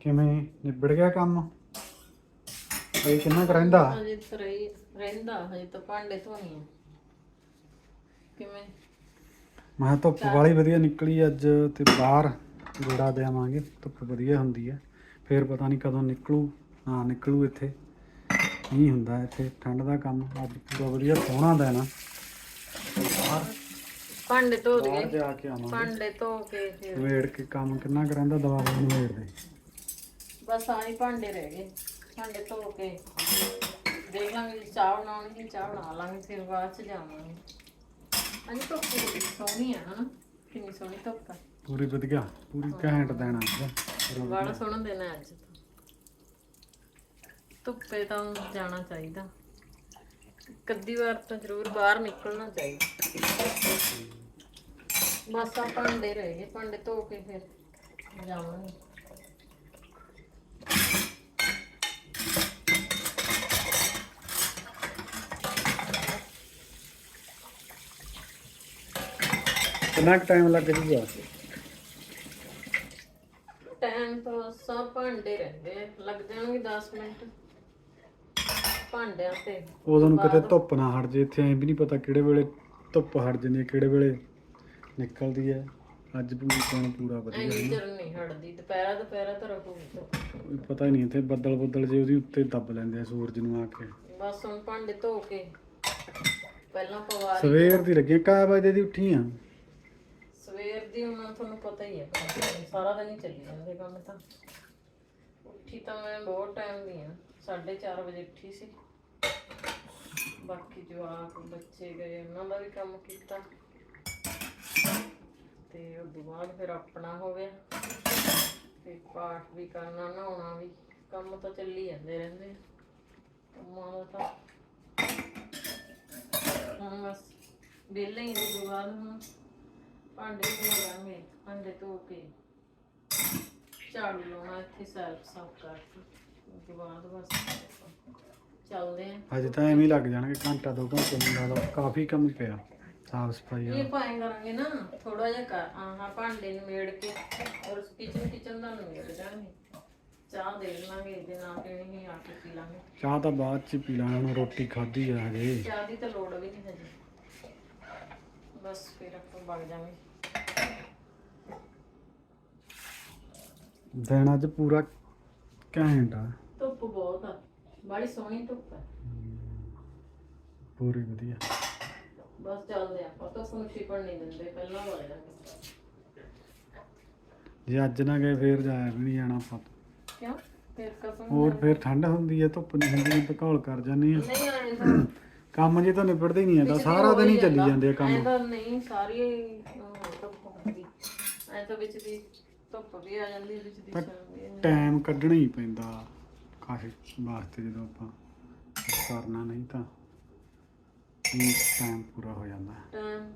ਕਿਵੇਂ ਨਿਬੜ ਗਿਆ ਕੰਮ? ਇਹ ਕਿੰਨਾ ਕੁ ਰਹਿੰਦਾ? ਹਜੇ ਤਾਂ ਰਹੀ ਰਹਿੰਦਾ ਹਜੇ ਤਾਂ ਭਾਂਡੇ ਧੋਣੀ ਆ। ਕਿਵੇਂ? ਮੈਂ ਕਿਹਾ ਧੁੱਪ ਵਾਲੀ ਵਧੀਆ ਨਿਕਲੀ ਅੱਜ ਤੇ ਬਾਹਰ ਗੋੜਾ ਦੇਵਾਂਗੇ ਧੁੱਪ ਵਧੀਆ ਹੁੰਦੀ ਹੈ ਫੇਰ ਪਤਾ ਨਹੀਂ ਕਦੋਂ ਨਿਕਲੂ ਹਾਂ ਨਿਕਲੂ ਇੱਥੇ। ਨਹੀਂ ਹੁੰਦਾ ਇੱਥੇ ਠੰਡ ਦਾ ਕੰਮ ਅੱਜ ਪੂਰਾ ਵਧੀਆ ਸੋਹਣਾ ਦੇਣਾ ਬਾਹਰ ਭਾਂਡੇ ਧੋ ਬਾਹਰ ਦਈਏ ਜਾ ਕੇ ਆਵਾਂਗੇ। ਭਾਂਡੇ ਧੋ ਕੇ ਫਿਰ। ਨਵੇੜ ਕੇ ਕੰਮ ਕਿੰਨਾ ਕੁ ਰਹਿੰਦਾ ਦਵਾ ਦੇ ਨਵੇੜ ਦੇ ਬਸ ਆਹੀ ਭਾਂਡੇ ਰਹਿ ਗਏ। ਭਾਂਡੇ ਧੋ ਕੇ ਦੇਖ ਲਾਂਗੇ ਜੇ ਚਾਹ ਬਣਾਉਣੀ ਚਾਹ ਬਣਾ ਲਾਂਗੇ ਫਿਰ ਬਾਅਦ ਚ ਜਾਵਾਂਗੇ ਹਾਂਜੀ ਧੁੱਪ ਬੜੀ ਸੋਹਣੀ ਆ ਹਨਾ ਕਿੰਨੀ ਸੋਹਣੀ ਧੁੱਪ ਆ। ਪੂਰੀ ਵਧੀਆ ਪੂਰੀ ਘੈਂਟ ਦੇਣਾ ਅੱਜ ਬੜਾ ਸੋਹਣਾ ਦਿਨ ਹੈ ਅੱਜ ਧੁੱਪੇ ਤਾਂ ਜਾਣਾ ਚਾਹੀਦਾ। ਅੱਧੀ ਵਾਰ ਤਾਂ ਜ਼ਰੂਰ ਬਾਹਰ ਨਿਕਲਣਾ ਚਾਹੀਦਾ। ਬਸ ਆ ਭਾਂਡੇ ਰਹਿ ਗਏ ਭਾਂਡੇ ਧੋ ਕੇ ਫਿਰ ਜਾਵਾਂਗੇ। ਕਿੰਨਾ ਕੁ ਟਾਈਮ ਲੱਗ ਜੂਗਾ? ਟਾਈਮ ਤਾਂ ਸਭ ਭਾਂਡੇ ਰਹਿੰਦੇ ਆ, ਲੱਗ ਜਾਣਗੇ 10 ਮਿੰਟ। ਭਾਂਡਿਆਂ ਤੇ। ਉਦੋਂ ਨੂੰ ਕਿਤੇ ਧੁੱਪ ਨਾ ਹਟ ਜੇ ਇੱਥੇ ਐਂ ਵੀ ਨਹੀਂ ਪਤਾ ਕਿਹੜੇ ਵੇਲੇ ਧੁੱਪ ਹਟ ਜਾਂਦੀ ਹੈ ਕਿਹੜੇ ਵੇਲੇ ਨਿਕਲਦੀ ਹੈ। ਅੱਜ ਪੂਰੀ ਦਿਨ ਪੂਰਾ ਵਧੀਆ ਐਨੀ ਚਿਰ ਨਹੀਂ ਹਟਦੀ। ਦੁਪਹਿਰਾ ਦੁਪਹਿਰਾ ਤਾਂ ਧੁੱਪ। ਕੋਈ ਪਤਾ ਹੀ ਨਹੀਂ ਇੱਥੇ ਬੱਦਲ ਬੱਦਲ ਜੇ ਉਹਦੀ ਉੱਤੇ ਦੱਬ ਲੈਂਦੇ ਆ ਸੂਰਜ ਨੂੰ ਆ ਕੇ। ਬਸ ਹੁਣ ਭਾਂਡੇ ਧੋ ਕੇ। ਪਹਿਲਾਂ ਪਵਾ ਸਵੇਰ ਦੀ ਲੱਗੀ ਕਾ ਵਜੇ ਦੀ ਉੱਠੀ ਆ? ਸਵੇਰ ਦੀ ਹੁਣ ਤੁਹਾਨੂੰ ਪਤਾ ਹੀ ਹੈ ਕੰਮ, ਸਾਰਾ ਦਿਨ ਹੀ ਚੱਲੀ ਜਾਂਦੇ ਕੰਮ ਤਾਂ। ਉੱਠੀ ਤਾਂ ਮੈਂ ਬਹੁਤ ਟਾਈਮ ਦੀ ਆ 4:30 ਵਜੇ ਉੱਠੀ ਸੀ। ਬਾਕੀ ਜਵਾਕ ਬੱਚੇ ਗਏ ਉਹਨਾਂ ਦਾ ਵੀ ਕੰਮ ਕੀਤਾ। ਤੇ ਉਸ ਬਾਅਦ ਫਿਰ ਆਪਣਾ ਹੋ ਗਿਆ। ਤੇ ਪਾਠ ਵੀ ਕਰਨਾ ਨਹਾਉਣਾ ਵੀ ਕੰਮ ਤਾਂ ਚੱਲੀ ਜਾਂਦੇ ਰਹਿੰਦੇ ਆ। ਕੰਮਾਂ ਦਾ ਤਾਂ। ਹੁਣ ਬਸ ਵਿਹਲੇ ਹੀ ਉਸ ਤੋਂ ਬਾਅਦ ਹੁਣ। ਭਾਂਡੇ ਧੋ ਲਾਂਗੇ ਭਾਂਡੇ ਧੋ ਕੇ। ਝਾੜੂ ਲਾਉਣਾ ਇੱਥੇ ਸੈਲਫ ਸਾਫ਼ ਕਰਕੇ ਉਸ ਤੋਂ ਬਾਅਦ ਬਸ ਚੱਲਦੇ ਆਂ। ਅੱਜ ਤਾਂ ਐਵੇਂ ਹੀ ਲੱਗ ਜਾਣਗੇ ਘੰਟਾ ਦੋ ਘੰਟੇ ਨੂੰ ਲਾ ਲਓ ਕਾਫੀ ਕੰਮ ਪਿਆ ਸਾਫ਼ ਸਫ਼ਾਈ ਇਹ ਵਾਲਾ ਪਾਏ ਕਰਾਂਗੇ ਨਾ ਥੋੜਾ ਜਿਹਾ ਕਰ ਆਹ ਭਾਂਡੇ ਨਿਮੇੜ ਕੇ ਔਰ ਕਿਚਨ ਕਿਚਨ ਦਾ ਨਿਮੇੜ ਜਾਣਗੇ। ਚਾਹ ਦੇ ਲਾਂਗੇ ਜੇ ਨਾ ਪੀਣੀ ਹੀ ਆ ਕੇ ਪੀ ਲਾਂਗੇ। ਚਾਹ ਤਾਂ ਬਾਅਦ ਚ ਪੀ ਲਾਂਗੇ ਹੁਣ ਰੋਟੀ ਖਾਧੀ ਆ ਹਜੇ। ਚਾਹ ਦੀ ਤਾਂ ਲੋੜ ਵੀ ਨਹੀਂ ਹਜੇ। ਬਸ ਫਿਰ ਆਪਾਂ ਵਗ ਜਾਵਾਂਗੇ। ਦਿਨ ਅੱਜ ਪੂਰਾ ਘੈਂਟ ਆ। ਧੁੱਪ ਬਹੁਤ ਆ। ਬੜੀ ਸੋਹਣੀ ਧੁੱਪ ਹੈ। ਪੂਰੀ ਵਧੀਆ। ਬਸ ਚੱਲਦੇ ਆਪਾਂ ਧੁੱਪ ਨੂੰ ਛਿਪਣ ਨਹੀਂ ਦਿੰਦੇ। ਪਹਿਲਾਂ ਵਗ ਜਾਵਾਂਗੇ ਜੇ ਅੱਜ ਨਾ ਗਏ ਫੇਰ ਜਾਇਆ ਵੀ ਨਹੀਂ ਜਾਣਾ ਆਪਾਂ ਕਿਉਂ? ਫਿਰ ਕਦੋਂ ਹੋਰ ਫੇਰ ਠੰਡ ਹੁੰਦੀ ਹੈ ਧੁੱਪ ਨਹੀਂ ਹੁੰਦੀ ਤਾਂ ਘੋਲ ਕਰ ਜਾਂਦੀ ਆ। ਨਹੀਂ ਤਾਂ। ਕੰਮ ਜੇ ਤਾਂ ਨਿਬੜਦੇ ਹੀ ਨਹੀਂ ਆਦਾ ਸਾਰਾ ਦਿਨ ਹੀ ਚੱਲੀ ਜਾਂਦੇ ਆ ਐਂ ਕੰਮ ਤਾਂ ਨਹੀਂ ਸਾਰੀ ਅਹ, ਧੁੱਪ ਹੁੰਦੀ। ਐ ਤਾਂ ਵਿੱਚ ਦੀ ਧੁੱਪ ਵੀ ਆ ਜਾਂਦੀ ਵਿੱਚ ਦੀ ਛਾਂ ਵੀ ਆ ਜਾਂਦੀ। ਟਾਈਮ ਕੱਢਣਾ ਹੀ ਪੈਂਦਾ ਕਾਫੀ ਵਾਸਤੇ ਜਦੋਂ ਆਪਾਂ ਕੁਛ ਕਰਨਾ ਨਹੀਂ ਤਾਂ ਟਾਈਮ ਪੂਰਾ ਹੋ ਜਾਂਦਾ। ਟਾਈਮ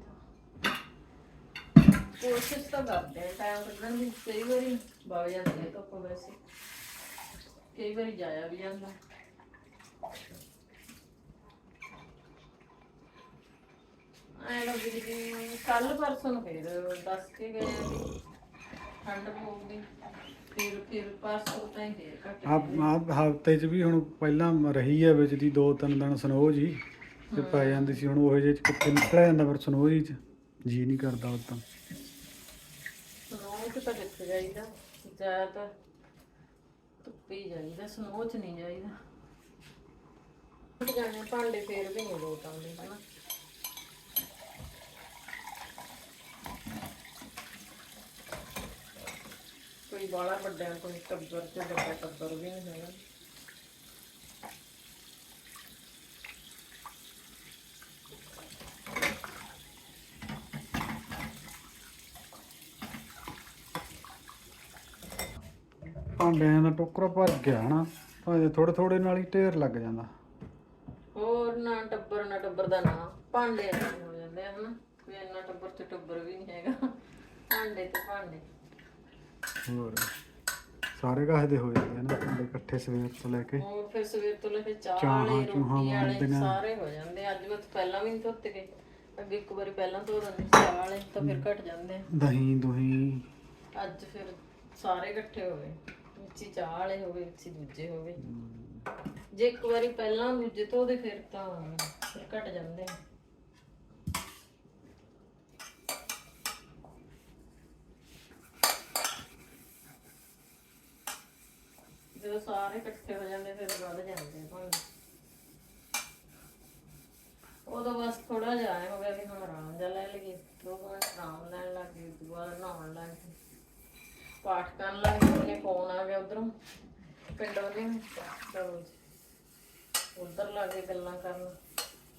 ਕੋਸ਼ਿਸ਼ ਤਾਂ ਕਰਦੇ ਆ ਟਾਈਮ ਕੱਢਣ ਦੀ ਕਈ ਵਾਰੀ ਵਗ ਜਾਂਦੀ ਹੈ ਧੁੱਪ ਵੈਸੇ। ਕਈ ਵਾਰੀ ਜਾਇਆ ਵੀ ਜਾਂਦਾ। ਲੱਗ ਜੀ ਕੱਲ ਪਰਸੋਂ ਨੂੰ ਫੇਰ ਦੱਸ ਕੇ ਗਏ ਆ। ਵੀ ਠੰਡ ਪਊਗੀ ਫਿਰ ਫਿਰ ਪਰਸੋਂ ਤਾਂ ਹੀ ਫੇਰ ਘੱਟ ਆ ਹਫ਼ਤੇ 'ਚ ਵੀ ਹੁਣ ਪਹਿਲਾਂ ਰਹੀ ਹੈ ਵਿੱਚ ਦੀ ਦੋ ਤਿੰਨ ਦਿਨ ਸਨੋ ਜੀ ਤੇ ਪੈ ਜਾਂਦੀ ਸੀ ਹੁਣ ਉਹ ਜਿਹੇ 'ਚ ਕਿੱਥੇ ਨਿਕਲਿਆ ਜਾਂਦਾ ਫਿਰ ਸਨੋ ਜੀ 'ਚ ਜੀ ਨਹੀਂ ਕਰਦਾ ਉਦੋਂ ਸਨੋ ਚ ਤਾਂ ਕਿੱਥੇ ਜਾਈਦਾ ਜਾਇਆ ਤਾਂ ਧੁੱਪੇ ਹੀ ਜਾਈਦਾ ਸਨੋ ਚ ਨਹੀਂ ਜਾਈਦਾ। ਜਾਣੇ ਭਾਂਡੇ ਫੇਰ ਵੀ ਨਹੀਂ ਲੋਟ ਆਉਂਦੇ ਹਨਾ ਕੋਈ ਬਾਲਾ ਵੱਡਾ ਕੋਈ ਟੱਬਰ ਤੇ ਵੱਡਾ ਟੱਬਰ ਵੀ ਨਹੀਂ ਹੈਗਾ। ਭਾਂਡਿਆਂ ਦਾ ਟੋਕਰਾ ਭਰ ਗਿਆ ਨਾ ਭਾਵੇਂ ਥੋੜੇ ਥੋੜੇ ਨਾਲ ਹੀ ਢੇਰ ਲੱਗ ਜਾਂਦਾ। ਹੋਰ ਨਾ ਟੱਬਰ ਨਾ ਟੱਬਰ ਦਾ ਨਾਂ। ਭਾਂਡੇ ਹੋ ਜਾਂਦੇ ਹਨਾ? ਵੀ ਇੰਨਾ ਟੱਬਰ ਤੇ ਟੱਬਰ ਵੀ ਨਹੀਂ ਹੈਗਾ। ਭਾਂਡੇ ਤੇ ਭਾਂਡੇ। ਹੋਰ। ਸਾਰੇ ਕਾਹੇ ਦੇ ਹੋ ਜਾਂਦੇ ਆ ਨਾ ਭਾਂਡੇ ਇਕੱਠੇ ਸਵੇਰ ਤੋਂ ਲੈ ਕੇ। ਹੋਰ ਫਿਰ ਸਵੇਰ ਤੋਂ ਲੈ ਕੇ ਚਾਹ ਚਾਹਾਂ, ਵਾਲੇ ਚੂਹਾਂ ਰੋਟੀ ਵਾਲੇ ਬਣਦੀਆਂ। ਸਾਰੇ ਹੋ ਜਾਂਦੇ ਆ। ਅੱਜ ਮੈਂ ਤਾਂ ਪਹਿਲਾਂ ਵੀ ਨਹੀਂ ਧੋਤੇ ਗਏ ਅੱਗੇ ਇੱਕ ਵਾਰੀ ਪਹਿਲਾਂ ਧੋ ਦਿੰਦੇ ਸੀ ਚਾਹ ਵਾਲੇ ਤਾਂ ਫਿਰ ਘਟ ਜਾਂਦੇ। ਦਹੀਂ ਦੁਹੀਂ। ਅੱਜ ਫਿਰ ਸਾਰੇ ਇਕੱਠੇ ਹੋ ਗਏ। ਵਿੱਚ ਹੀ ਚਾਹ ਵਾਲੇ ਹੋਵੇ ਵਿੱਚ ਹੀ ਦੂਜੇ ਹੋਵੇ ਜੇ ਇੱਕ ਵਾਰੀ ਪਹਿਲਾਂ ਦੂਜੇ ਤੋਂ ਉਹਦੇ ਫਿਰ ਤਾਂ ਫਿਰ ਘਟ ਜਾਂਦੇ ਆ। ਜਦੋਂ ਸਾਰੇ ਇਕੱਠੇ ਹੋ ਜਾਂਦੇ ਫਿਰ ਵੱਧ ਜਾਂਦੇ ਆ ਭਾਂਡੇ ਉਦੋਂ ਬਸ ਥੋੜਾ ਜਿਹਾ ਐਂ ਹੋ ਗਿਆ ਵੀ ਹੁਣ ਆਰਾਮ ਜਿਹਾ ਲੈ ਲਈਏ। ਦੋ ਕੁ ਮਿੰਟ ਆਰਾਮ ਲੈਣ ਲੱਗ ਗਏ ਦੁਬਾਰਾ ਨਹਾਉਣ ਲੱਗ ਗਏ। ਪਾਠ ਕਰਨ ਲੱਗ ਗਏ ਉਹਨੇ ਫੋਨ ਆ ਗਿਆ ਉਧਰੋਂ ਪਿੰਡੋਂ ਦੇ। ਚਲੋ ਜੀ ਉਧਰ ਲੱਗ ਕੇ ਗੱਲਾਂ ਕਰਨ।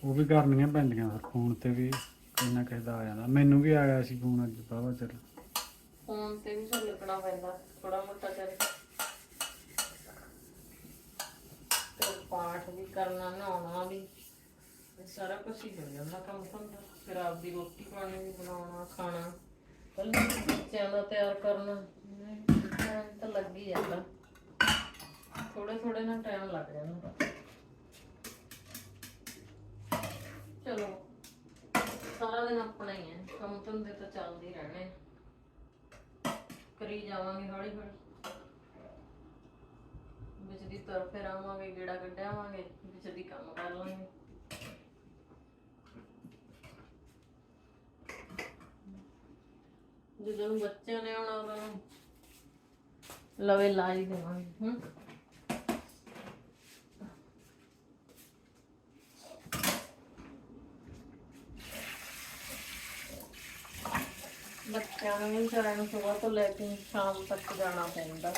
ਉਹ ਵੀ ਕਰਨੀਆਂ ਪੈਂਦੀਆਂ ਫਿਰ ਫੋਨ ਤੇ ਵੀ ਕੋਈ ਨਾ ਕਿਸੇ ਦਾ ਆ ਜਾਂਦਾ। ਮੈਨੂੰ ਵੀ ਆਇਆ ਸੀ ਫੋਨ ਅੱਜ ਬਾਵਾ ਚਿਰ। ਫੋਨ ਤੇ ਵੀ ਲੱਗਣਾ ਪੈਂਦਾ ਥੋੜਾ ਮੋਟਾ ਚੱਲ ਤੇ ਪਾਠ ਵੀ ਕਰਨਾ, ਨਹਾਉਣਾ ਵੀ। ਇਹ ਸਾਰਾ ਕੁਝ ਹੀ ਹੋ ਜਾਂਦਾ ਕੰਮ ਧੰਦਾ। ਫਿਰ ਆਪਦੀ ਰੋਟੀ ਪਾਣੀ ਵੀ ਬਣਾਉਣਾ, ਖਾਣਾ। ਪਹਿਲਾਂ ਬੱਚਿਆਂ ਦਾ ਤਿਆਰ ਕਰਨਾ। ਟਾਈਮ ਤਾਂ ਲੱਗ ਹੀ ਜਾਂਦਾ। ਥੋੜੇ ਥੋੜੇ ਨਾਲ ਟਾਈਮ ਲੱਗ ਜਾਂਦਾ। ਚਲੋ, ਸਾਰਾ ਦਿਨ ਆਪਣਾ ਹੀ ਹੈ। ਕੰਮ ਧੰਦੇ ਤਾਂ ਚੱਲਦੇ ਰਹਿਣੇ ਆ। ਕਰੀ ਜਾਵਾਂਗੇ ਹੌਲੀ ਹੌਲੀ ਵਿੱਚ ਤੁਰ ਫਿਰ ਆਵਾਂਗੇ, ਗੇੜਾ ਕੱਢਿਆਵਾਂਗੇ ਵਿੱਚ ਕੰਮ ਕਰ ਲਾਂਗੇ। ਜਦੋਂ ਬੱਚਿਆਂ ਨੇ ਆਉਣਾ ਉਦੋਂ ਨੂੰ ਲਵੇ ਲਾ ਹੀ ਦੇਵਾਂਗੇ, ਹੂੰ। ਬੱਚਿਆਂ ਨੂੰ ਵੀ ਸਾਰਿਆਂ ਨੂੰ ਸਵੇਰ ਤੋਂ ਲੈ ਕੇ ਸ਼ਾਮ ਤੱਕ ਜਾਣਾ ਪੈਂਦਾ।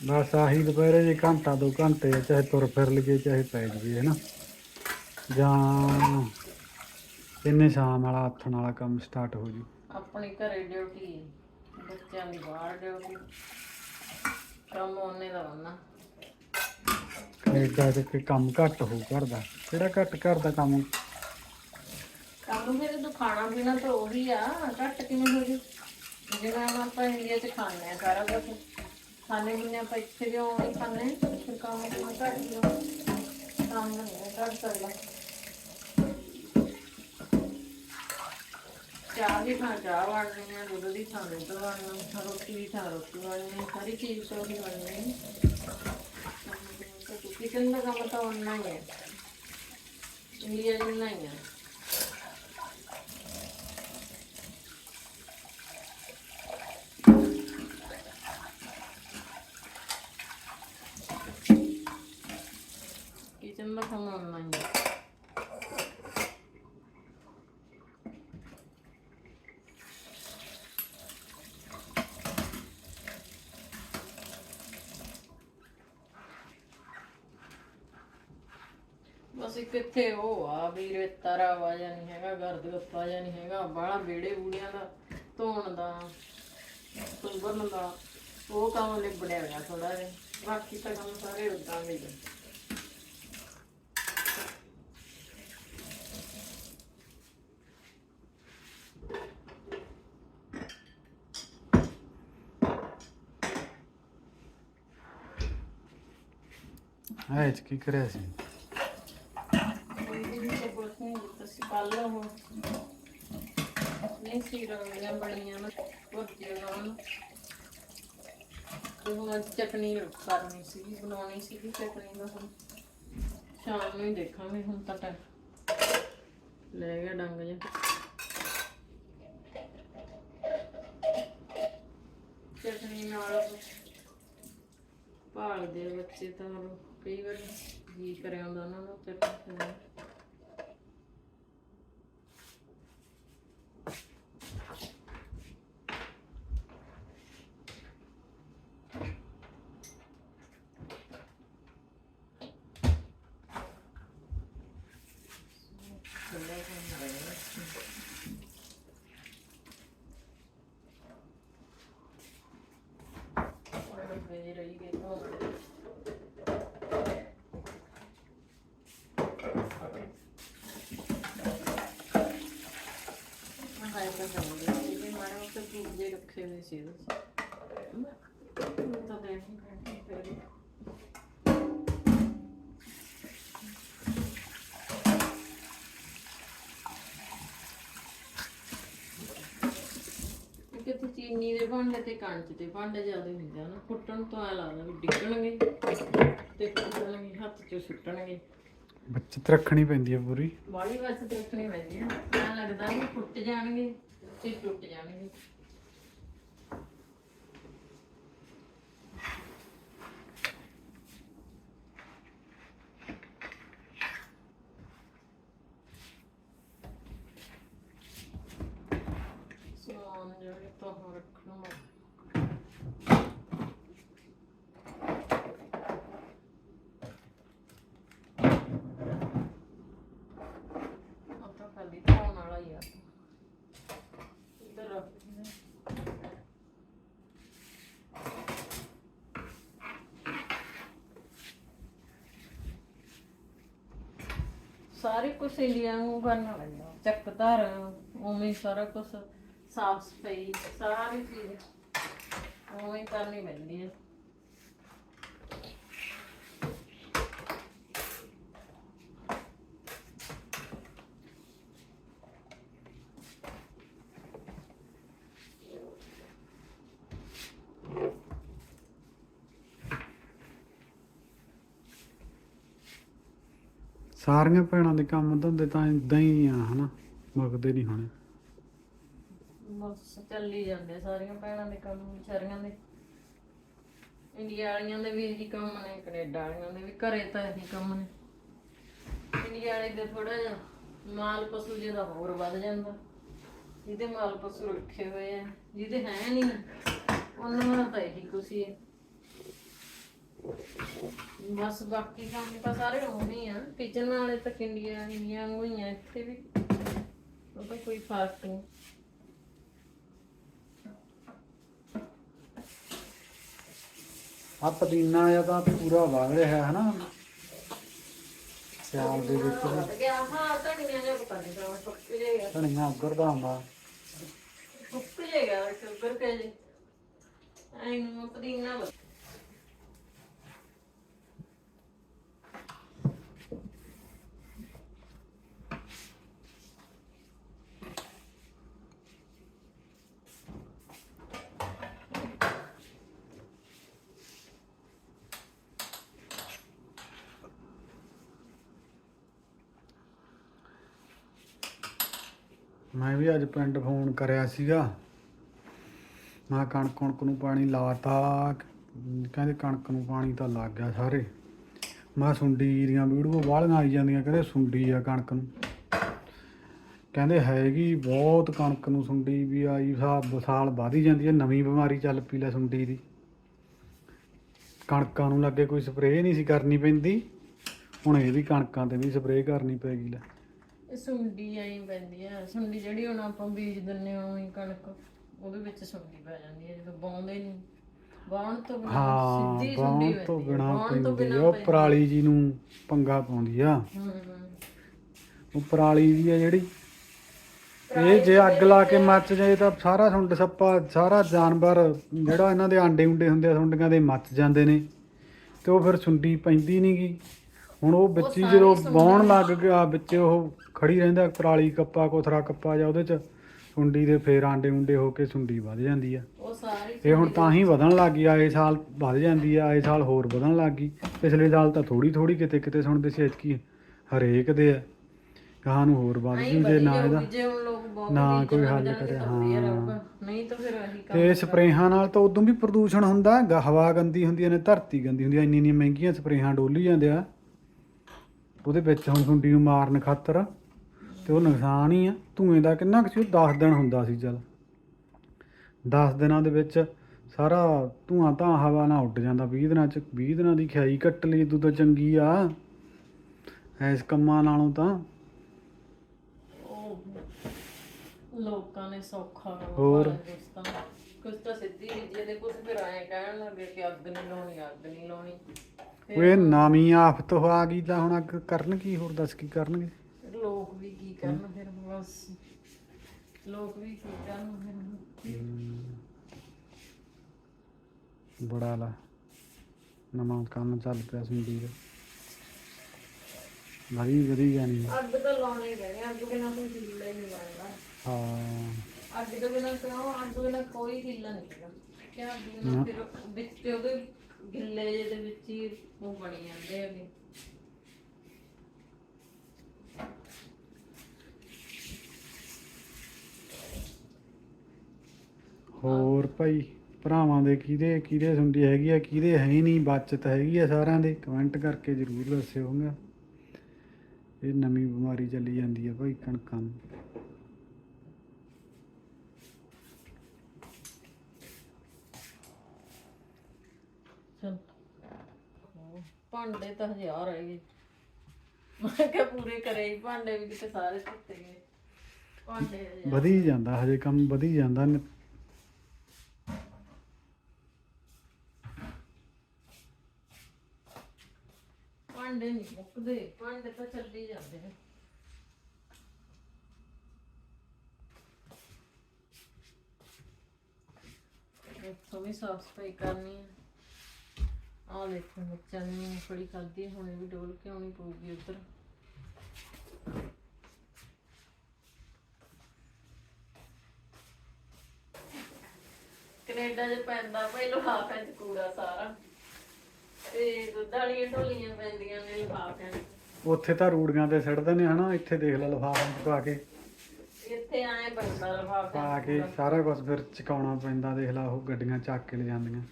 ਬਸ ਆਹੀ ਦੁਪਹਿਰੇ ਜੇ ਘੰਟਾ ਦੋ ਘੰਟੇ ਚਾਹੇ ਤੁਰ ਫਿਰ ਲਈਏ ਚਾਹੇ ਪੈ ਜਾਈਏ ਹੈ ਨਾ ਜਾਂ ਇੰਨੇ ਸ਼ਾਮ ਵਾਲਾ ਆਥਣ ਵਾਲਾ ਕੰਮ ਸਟਾਰਟ ਹੋ ਜੂ। ਆਪਣੀ ਘਰੇ ਡਿਊਟੀ ਬੱਚਿਆਂ ਦੀ ਬਾਹਰ ਡਿਊਟੀ ਕੰਮ ਉਹਨੇ ਦਾ ਬੰਨਾ ਕੈਨੇਡਾ ਚ ਕੋਈ ਕੰਮ ਘੱਟ ਹੋ ਘਰ ਦਾ ਕਿਹੜਾ ਘੱਟ ਘਰ ਦਾ ਕੰਮ? ਕੰਮ ਫਿਰ ਤੂੰ ਖਾਣਾ ਪੀਣਾ ਤਾਂ ਉਹੀ ਆ ਘੱਟ ਕਿਵੇਂ ਹੋ ਜੂ? ਜਿਵੇਂ ਹੁਣ ਆਪਾਂ ਇੰਡੀਆ 'ਚ ਖਾਂਦੇ ਆ ਸਾਰਾ ਕੁਝ ਖਾਣੇ ਪੀਣੇ ਆਪਾਂ ਇੱਥੇ ਜੋ ਨਹੀਂ ਖਾਂਦੇ ਫਿਰ ਕੰਮ ਕਿਵੇਂ ਘੱਟ ਜੂ ਕੰਮ ਨਹੀਂ ਘੱਟ ਸਕਦਾ ਚਾਹ ਵੀ ਖਾ ਚਾਹ ਬਣਨੀ ਆ ਦੁੱਧ ਦੀ ਥਾਂ ਦੁੱਧ ਬਣਨਾ ਰੋਟੀ ਦੀ ਥਾਂ ਰੋਟੀ ਬਣਨੀ ਸਾਰੀ ਚੀਜ਼ ਤੋਂ ਹੀ ਬਣਨੀ ਕਿਚਨ ਦਾ ਕੰਮ ਤਾਂ ਉਹਨਾਂ ਹੀ ਹੈ ਇੰਡੀਆ ਜਿੰਨਾ ਹੀ ਹੈ ਕਿਚਨ ਦਾ ਕੰਮ ਬਸ ਇੱਕ ਇੱਥੇ ਉਹ ਆ ਵੀ ਰੇਤਾਰਾ ਵਾਜਾ ਨਹੀਂ ਹੈਗਾ, ਗਰਦ ਗੱਪਾ ਜਾਂ ਨਹੀਂ ਹੈਗਾ, ਬਾਹਲਾ ਵਿਹੜੇ ਬੂੜਿਆਂ ਦਾ, ਧੋਣ ਦਾ ਸੁੰਬਰਨ ਦਾ, ਉਹ ਕੰਮ ਨਿਬੜਿਆ ਹੋਇਆ ਥੋੜਾ ਜਿਹਾ। ਬਾਕੀ ਤਾਂ ਕੰਮ ਸਾਰੇ ਉਦਾਂ ਦੇ ਹੀ ਆ। ਐ ਚ ਕੀ ਕਰਿਆ ਸੀ ਕੋਈ ਵੀ ਨਹੀਂ ਕੁਛ ਨਹੀਂ ਤੁਸੀਂ ਕੱਲ ਉਹ ਨਹੀਂ ਸੀ ਰੰਗੀਆਂ ਬਣੀਆਂ ਨਾ ਭੁਰਜੀਆਂ ਨਾਲ ਤੇ ਹੁਣ ਅੱਜ ਚਟਨੀ ਕਰਨੀ ਸੀ ਬਣਾਉਣੀ ਸੀ ਚਟਨੀ ਦਾ ਹੁਣ ਸ਼ਾਮ ਨੂੰ ਹੀ ਦੇਖਾਂਗੇ ਹੁਣ ਤਾਂ ਟਾਈਮ ਲੈ ਗਿਆ ਡੰਗ ਜਿਹਾ ਚਟਨੀ ਨਾਲ ਭਾਲਦੇ ਆ ਬੱਚੇ ਤਾਂ ਕਈ ਵਾਰ ਜੀ ਕਰਿਆ ਹੁੰਦਾ ਉਹਨਾਂ ਨੂੰ ਚਟਨੀ ਖਾਣ ਨੂੰ। ਗਏ ਰਹੀ ਗਏ ਘੁੰਮਣ ਹਾਏ ਤਾਂ ਜਾਂਦੇ ਸੀ ਮਾਰੇ ਉੱਤੇ ਪੂਜੇ ਰੱਖੇ ਹੋਏ ਸੀ ਇਹਦੇ ਚ। ਤਾਂ ਦੇਖੀ ਪੈਣੀ ਫਿਰ ਕਿਤੇ ਚੀਨੀ ਦੇ ਭਾਂਡੇ ਤੇ ਕੰਚ ਦੇ ਭਾਂਡੇ ਜ਼ਿਆਦਾ ਹੁੰਦੇ ਆ ਨਾ ਫੁੱਟਣ ਤੋਂ ਐ ਲੱਗਦਾ ਵੀ ਡਿੱਗਣਗੇ ਤੇ ਹੱਥ 'ਚ ਸੁੱਟਣਗੇ ਬੱਚਤ ਰੱਖਣੀ ਪੈਂਦੀ ਹੈ ਪੂਰੀ ਬਾਲੀ ਵਾਸਤੇ ਦੇਖਣੀ ਪੈਂਦੀ ਆ ਐਂ ਲੱਗਦਾ ਵੀ ਫੁੱਟ ਜਾਣਗੇ ਤੇ ਟੁੱਟ ਜਾਣਗੇ ਜਿਹੜੇ ਤੋਂ ਰੱਖਣਾ ਮੈਂ ਉਹ ਤਾਂ ਖਾਲੀ ਧੋਣ ਵਾਲਾ ਹੀ ਆ ਇੱਧਰ ਰੱਖ ਦਿੰਦੇ। ਸਾਰੇ ਕੁਝ ਇੰਡੀਆ ਨੂੰ ਕਰਨਾ ਪੈਂਦਾ ਚੱਕ ਧਰ ਉਵੇਂ ਸਾਰਾ ਕੁਝ ਸਾਫ਼ ਸਫ਼ਾਈ, ਸਾਰੀ ਚੀਜ਼। ਉਵੇਂ ਕਰਨੀ ਪੈਂਦੀ ਹੈ ਸਾਰੀਆਂ ਭੈਣਾਂ ਦੇ ਕੰਮ ਧੰਦੇ ਤਾਂ ਇਦਾਂ ਹੀ ਆ, ਹਨਾ? ਮੁੱਕਦੇ ਨਹੀਂ ਹੋਣੇ। ਬਸ ਚੱਲੀ ਜਾਂਦੇ ਸਾਰੀਆਂ ਭੈਣਾਂ ਦੇ ਕੰਮ ਵਿਚਾਰੀਆਂ ਦੇ। ਇੰਡੀਆ ਵਾਲੀਆਂ ਦੇ ਵੀ ਇਹੀ ਕੰਮ ਨੇ, ਕੈਨੇਡਾ ਵਾਲੀਆਂ ਦੇ ਵੀ, ਘਰੇ ਤਾਂ ਇਹੀ ਕੰਮ ਨੇ। ਇੰਡੀਆ ਵਾਲੇ ਦੇ ਥੋੜਾ ਜਿਹਾ ਮਾਲ ਪਸ਼ੂ ਜਿਹਦਾ ਹੋਰ ਵੱਧ ਜਾਂਦਾ। ਜਿਹਦੇ ਮਾਲ ਪਸ਼ੂ ਰੱਖੇ ਹੋਏ ਆ, ਜਿਹਦੇ ਹੈ ਨਹੀਂ ਉਹਨਾਂ ਨਾਲ ਤਾਂ ਇਹੀ ਕੁਛ ਹੈ। ਬਸ ਬਾਕੀ ਕੰਮ ਤਾਂ ਸਾਰੇ ਹੋਣੇ ਹੀ ਆ, ਕਿਚਨ ਵਾਲੇ ਤਾਂ ਇੰਡੀਆ ਇੰਡੀਆ ਵਾਂਗੂ ਹੀ ਆ, ਇੱਥੇ ਵੀ। ਉਹ ਤਾਂ ਕੋਈ ਫ਼ਰਕ ਨਹੀਂ ਆ ਪਦੀਨਾ ਆ ਤਾਂ ਪੂਰਾ ਵਗ ਰਿਹਾ ਹੈ ਨਾ। ਸਿਆਲ ਦੇ ਵਿੱਚ ਵੀ ਗਿਆ ਹਾਂ ਧਨੀਆ ਜਿਹਾ ਪਤਾ ਨਹੀਂ ਕਿਉਂ ਸੁੱਕ ਜਾਏਗਾ ਧਨੀਆ ਉੱਗਰਦਾ ਹੁੰਦਾ। ਸੁੱਕ ਜਾਏਗਾ ਸ਼ੂਗਰ ਕੇ ਜੀ। ਐਂ ਨੂੰ ਪੁਦੀਨਾ ਮੈਂ ਵੀ ਅੱਜ ਪਿੰਡ ਫੋਨ ਕਰਿਆ ਸੀਗਾ। ਮੈਂ ਕਣਕ ਕਣਕ ਨੂੰ ਪਾਣੀ ਲਾਤਾ, ਕਹਿੰਦੇ ਕਣਕ ਨੂੰ ਪਾਣੀ ਤਾਂ ਲੱਗ ਗਿਆ ਸਾਰੇ। ਮੈਂ ਸੁੰਡੀ ਦੀਆਂ ਵੀਡੀਓ ਵਾਲੀਆਂ ਆਈ ਜਾਂਦੀਆਂ, ਕਹਿੰਦੇ ਸੁੰਡੀ ਆ ਕਣਕ ਨੂੰ। ਕਹਿੰਦੇ ਹੈਗੀ ਬਹੁਤ ਕਣਕ ਨੂੰ ਸੁੰਡੀ ਵੀ ਆਈ ਸਾਲ ਸਾਲ ਵਧ ਹੀ ਜਾਂਦੀ ਹੈ ਨਵੀਂ ਬਿਮਾਰੀ ਚੱਲ ਪਈ ਲੈ ਸੁੰਡੀ ਦੀ। ਕਣਕਾਂ ਨੂੰ ਲੱਗੇ ਕੋਈ ਸਪਰੇਅ ਨਹੀਂ ਸੀ ਕਰਨੀ ਪੈਂਦੀ, ਹੁਣ ਇਹ ਵੀ ਕਣਕਾਂ ਤੇ ਵੀ ਸਪਰੇਅ ਕਰਨੀ ਪੈਗੀ ਲੈ। ਇਹ ਸੁੰਡੀ ਆਈ ਪੈਂਦੀ ਆ। ਸੁੰਡੀ ਜਿਹੜੀ ਹੁਣ ਆਪਾਂ ਬੀਜ ਦਿੰਨੇ ਆ ਉਹੀ ਕਣਕ ਉਹਦੇ ਵਿੱਚ ਸੁੰਡੀ ਪੈ ਜਾਂਦੀ ਹੈ ਜਦੋਂ ਬਾਉਂਦੇ ਨਹੀਂ ਬਾਉਣ ਤੋਂ ਬਿਨਾਂ ਹਾਂ ਸਿੱਧੀ ਸੁੰਡੀ ਬਾਉਣ ਤੋਂ ਪੈਂਦੀ ਬਿਨਾ ਬਾਉਣ ਤੋਂ ਪੈਂਦੀ ਬਿਨਾਂ ਆ ਉਹ ਪੈਂਦੀ ਪਰਾਲੀ ਜੀ ਨੂੰ ਪੰਗਾ ਪਾਉਂਦੀ ਆ। ਹੂੰ ਹੂੰ। ਉਹ ਪਰਾਲੀ ਦੀ ਆ ਜਿਹੜੀ ਇਹ ਜੇ ਅੱਗ ਲਾ ਕੇ ਮੱਚ ਜਾਏ ਤਾਂ ਸਾਰਾ ਸੁੰਡ ਸੱਪਾ ਸਾਰਾ ਜਾਨਵਰ ਜਿਹੜਾ ਇਹਨਾਂ ਦੇ ਆਂਡੇ ਉਂਡੇ ਹੁੰਦੇ ਆ ਸੁੰਡੀਆਂ ਦੇ ਮੱਚ ਜਾਂਦੇ ਨੇ। ਤੇ ਉਹ ਫਿਰ ਸੁੰਡੀ ਪੈਂਦੀ ਨਹੀਂਗੀ ਹੁਣ ਉਹ ਵਿੱਚ ਹੀ ਜਦੋਂ ਬਾਉਣ ਲੱਗ ਗਿਆ ਵਿੱਚ ਉਹ ਖੜੀ ਰਹਿੰਦਾ ਪਰਾਲੀ ਕੱਪਾ ਕੋਥਰਾ ਕੱਪਾ ਜਾਂ ਉਹਦੇ ਚ ਸੁੰਡੀ ਦੇ ਫੇਰ ਆਂਡੇ ਉਂਡੇ ਹੋ ਕੇ ਸੁੰਡੀ ਵੱਧ ਜਾਂਦੀ ਆ। ਉਹ ਸਾਰੀ ਇਹ ਹੁਣ ਤਾਂ ਹੀ ਵਧਣ ਲੱਗ ਗਈ ਆਏ ਸਾਲ ਵੱਧ ਜਾਂਦੀ ਆ ਆਏ ਸਾਲ ਹੋਰ ਵਧਣ ਲੱਗ ਗਈ। ਪਿਛਲੇ ਸਾਲ ਤਾਂ ਥੋੜੀ ਥੋੜੀ ਕਿਤੇ ਕਿਤੇ ਸੁਣਦੇ ਸੀ ਐਤਕੀ ਹਰੇਕ ਦੇ ਆ। ਕਹਾਂ ਨੂੰ ਹੋਰ ਵੱਧ ਜੂ ਜੇ ਨਾ ਇਹਦਾ ਨਾ ਕੋਈ ਹੱਲ ਕਰੇ, ਹਾਂ। ਨਹੀਂ ਤਾਂ ਫਿਰ ਆਹੀ ਕੰਮ ਤੇ ਸਪਰੇਹਾਂ ਨਾਲ ਤਾਂ ਉਦੋਂ ਵੀ ਪ੍ਰਦੂਸ਼ਣ ਹੁੰਦਾ ਹਵਾ ਗੰਦੀ ਹੁੰਦੀ ਨੇ ਧਰਤੀ ਗੰਦੀ ਹੁੰਦੀ ਆ ਇੰਨੀ ਇੰਨੀਆਂ ਮਹਿੰਗੀਆਂ ਸਪਰੇਹਾਂ ਡੋਲੀ ਜਾਂਦੇ ਆ। ਉਹਦੇ ਵਿੱਚ ਹੁਣ ਸੁੰਡੀ ਨੂੰ ਮਾਰਨ ਖਾਤਰ ਤੇ ਉਹ ਨੁਕਸਾਨ ਹੀ ਆ। ਧੂਏ ਦਾ ਕਿੰਨਾ ਕੁ ਸੀ ਉਹ 10 ਦਿਨ ਹੁੰਦਾ ਸੀ ਚੱਲ। 10 ਦਿਨਾਂ ਦੇ ਵਿੱਚ ਸਾਰਾ ਧੂਆਂ ਤਾਂ ਹਵਾ ਨਾਲ ਉੱਡ ਜਾਂਦਾ। 20 ਦਿਨਾਂ ਚ 20 ਦਿਨਾਂ ਦੀ ਖਿਆਈ ਕੱਟ ਲਈ ਤੂੰ ਤਾਂ ਚੰਗੀ ਆ। ਐਸ ਕੰਮਾਂ ਨਾਲੋਂ ਤਾਂ। ਉਹ ਲੋਕਾਂ ਨੇ ਸੌਖਾ ਕੰਮ ਹੋਰ। ਕੁਛ ਤਾਂ ਸਿੱਧੀ ਬੀਜੇ ਦੇ ਕੁਛ ਫਿਰ ਆਏ ਕਹਿਣ ਲੱਗੇ ਕਿ ਅੱਗ ਨਹੀਂ ਲਾਉਣੀ ਅੱਗ ਨਹੀਂ ਲਾਉਣੀ। ਇਹ ਨਵੀਂ ਆਫਤ ਆ ਗਈ ਤਾਂ ਹੁਣ ਅੱਗ ਕਰਨ ਕੀ ਹੋਰ ਦੱਸ ਕੀ ਕਰਨਗੇ? ਫਿਰ ਲੋਕ ਵੀ ਕੀ ਕਰਨ ਫਿਰ ਬਸ? ਲੋਕ ਵੀ ਕੀ ਕਰਨ ਫਿਰ? ਬੜਾ ਲਾ। ਨਵਾਂ ਕੰਮ ਚੱਲ ਪਿਆ ਸੁੰਡੀ ਦਾ ਵਧੀ ਜਾਣੀ। ਅੱਗ ਤਾਂ ਲਾਉਣੀ ਹੀ ਪੈਣੀ ਅੱਗ ਬਿਨਾਂ ਕੋਈ ਚੀਜ਼ ਹੀ ਨਹੀਂ ਬਣਦਾ ਹਾਂ। ਅੱਗ ਤੋਂ ਬਿਨਾਂ ਕਿਉਂ ਅੱਗ ਤੋਂ ਬਿਨਾਂ ਕੋਈ ਹਿੱਲਾ ਨਹੀਂ ਹੈਗਾ। ਕਿ ਅੱਗ ਬਿਨਾਂ ਫਿਰ ਵਿੱਚ ਉਹਦੇ ਗਿੱਲੇ ਜਿਹੇ ਦੇ ਵਿੱਚ ਹੀ ਉਹ ਬਣੀ ਜਾਂਦੇ ਹੈਗੇ। ਹੋਰ ਭਾਈ, ਭਰਾਵਾਂ ਦੇ ਕਿਹਦੇ ਕਿਹਦੇ ਸੁਣਦੀ ਹੈਗੀ ਆ, ਕਿਹਦੇ ਹੈ ਹੀ ਨਹੀਂ, ਬਚਤ ਹੈਗੀ ਆ ਸਾਰਿਆਂ ਦੇ ਕਮੈਂਟ ਕਰਕੇ ਜਰੂਰ ਦੱਸਿਓਗਾ ਇਹ ਨਵੀਂ ਬਿਮਾਰੀ ਚੱਲੀ ਜਾਂਦੀ ਹੈ ਭਾਈ ਕਣਕਾਂ ਨੂੰ ਚਲ ਭਾਂਡੇ ਤਾਂ ਹਜ਼ਾਰ ਹੈਗੇ ਮੈਂ ਕਿਹਾ ਪੂਰੇ ਕਰੇ ਹੀ ਭਾਂਡੇ ਵੀ ਕਿਤੇ ਸਾਰੇ ਧੁੱਤੇ ਗਏ। ਭਾਂਡੇ ਵਧੀ ਜਾਂਦਾ ਹਜੇ ਕੰਮ ਵਧੀ ਜਾਂਦਾ। ਨ- ਭਾਂਡੇ ਨਹੀਂ ਮੁੱਕਦੇ ਭਾਂਡੇ ਤਾਂ ਚੱਲੀ ਜਾਂਦੇ ਨੇ। ਇੱਥੋਂ ਵੀ ਸਾਫ਼ ਸਫ਼ਾਈ ਕਰਨੀ ਹੈ ਆਹ ਦੇਖੋ ਬੱਚਿਆਂ ਨੇ ਮੂੰਗਫੜੀ ਖਾਧੀ ਹੁਣ ਇਹ ਵੀ ਡੋਲ ਕੇ ਆਉਣੀ ਪਊਗੀ ਉੱਧਰ। ਕੈਨੇਡਾ 'ਚ ਪੈਂਦਾ ਭਾਈ ਲਿਫਾਫਿਆਂ 'ਚ ਕੂੜਾ ਸਾਰਾ। ਤੇ ਦੁੱਧ ਵਾਲੀਆਂ ਢੋਲੀਆਂ ਪੈਂਦੀਆਂ ਨੇ ਲਿਫਾਫਿਆਂ 'ਚ। ਉੱਥੇ ਤਾਂ ਰੂੜੀਆਂ ਤੇ ਸਿੱਟਦੇ ਨੇ ਹਨਾ ਇੱਥੇ ਦੇਖ ਲੈ ਲਿਫਾਫੇ ਚ ਪਾ ਕੇ। ਇੱਥੇ ਆਏ ਪੈਂਦਾ ਲਿਫਾਫਿਆਂ ਪਾ ਕੇ ਸਾਰਾ ਕੁਝ ਫਿਰ ਚਕਾਉਣਾ ਪੈਂਦਾ ਦੇਖ ਲਾ ਉਹ ਗੱਡੀਆਂ ਚੱਕ ਕੇ ਲੈ ਜਾਂਦੀਆਂ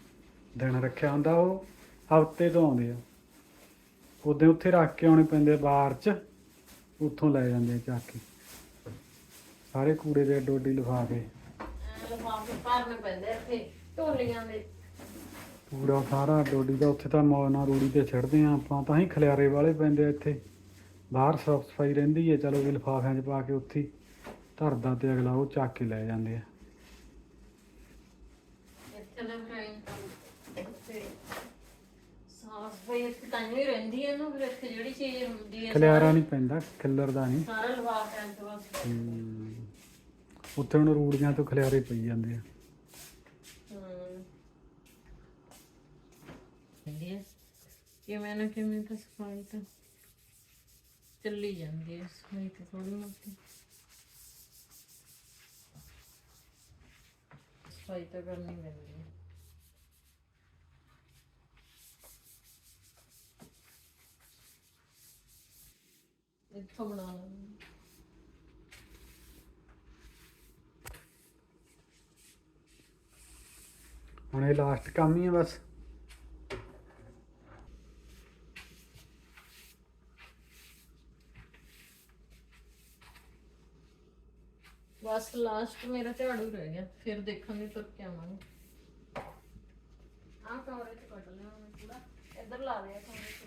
ਦਿਨ ਰੱਖਿਆ ਹੁੰਦਾ ਉਹ। ਹਫ਼ਤੇ ਤੋਂ ਆਉਂਦੇ ਆ। ਉਦੋਂ ਉੱਥੇ ਰੱਖ ਕੇ ਆਉਣੇ ਪੈਂਦੇ ਬਾਹਰ ਚ ਉੱਥੋਂ ਲੈ ਜਾਂਦੇ ਆ ਚੱਕ ਕੇ। ਸਾਰੇ ਕੂੜੇ ਦੇ ਡੋਡੀ ਲਿਫਾਫੇ ਲਿਫਾਫੇ ਭਰਨੇ ਪੈਂਦੇ ਇੱਥੇ ਢੋਲੀਆਂ ਦੇ। ਕੂੜਾ ਸਾਰਾ ਡੋਡੀ ਦਾ ਉੱਥੇ ਤਾਂ ਮੌਜ ਨਾਲ ਰੂੜੀ ਤੇ ਛੱਡਦੇ ਆ। ਆਪਾਂ ਤਾਂ ਹੀ ਖਲਿਆਰੇ ਵਾਲੇ ਪੈਂਦੇ ਆ ਇੱਥੇ। ਬਾਹਰ ਸਾਫ਼ ਸਫ਼ਾਈ ਰਹਿੰਦੀ ਹੈ ਚਲੋ ਵੀ ਲਿਫਾਫਿਆਂ 'ਚ ਪਾ ਕੇ ਉੱਥੇ ਧਰਦਾ ਤੇ ਅਗਲਾ ਉਹ ਚੱਕ ਕੇ ਲੈ ਜਾਂਦੇ ਆ ਇੱਥੇ ਦਾ ਫਰਾਈਨ ਤੇ ਸਾਫ਼ ਸਫ਼ਾਈ ਇੱਥੇ ਤਾਂ ਹੀ ਰਹਿੰਦੀ ਹੈ ਨਾ ਫਿਰ ਇੱਥੇ ਜਿਹੜੀ ਚੀਜ਼ ਹੁੰਦੀ ਹੈ ਖਲਿਆਰਾ ਨਹੀਂ ਪੈਂਦਾ ਖਿੱਲਰ ਦਾ ਨਹੀਂ। ਸਾਰਾ ਲਿਫਾਫਿਆਂ 'ਚ ਬਸ। ਹਮ, ਉੱਥੇ ਹੁਣ ਰੂੜੀਆਂ ਤੋਂ ਖਲਿਆਰੇ ਪਈ ਜਾਂਦੇ ਆ। ਹਮ ਇੰਡੀਆ ਕਿਵੇਂ ਨਾ ਕਿਵੇਂ ਤਾਂ ਸਫ਼ਾਈ ਤਾਂ ਚੱਲੀ ਜਾਂਦੀ ਹੈ ਸਫ਼ਾਈ ਤਾਂ ਥੋੜੀ ਮੋਟੀ। ਸਫ਼ਾਈ ਤਾਂ ਕਰਨੀ ਪੈਂਦੀ ਹੈ ਇੱਥੋਂ ਬਣਾ ਲੈਂਦੇ ਹੁਣ ਇਹ ਲਾਸਟ ਕੰਮ ਹੀ ਆ ਬਸ। ਬਸ ਲਾਸਟ ਮੇਰਾ ਝਾੜੂ ਰਹਿ ਗਿਆ ਫਿਰ ਦੇਖਾਂਗੇ ਤੁਰ ਕੇ ਆਵਾਂਗੇ। ਆਹ ਕਮਰੇ ਚ ਕੱਢ ਲਿਆ ਮੈਂ ਪੂਰਾ। ਇੱਧਰ ਲਾ ਦਿਆ ਕਮਰੇ ਚ।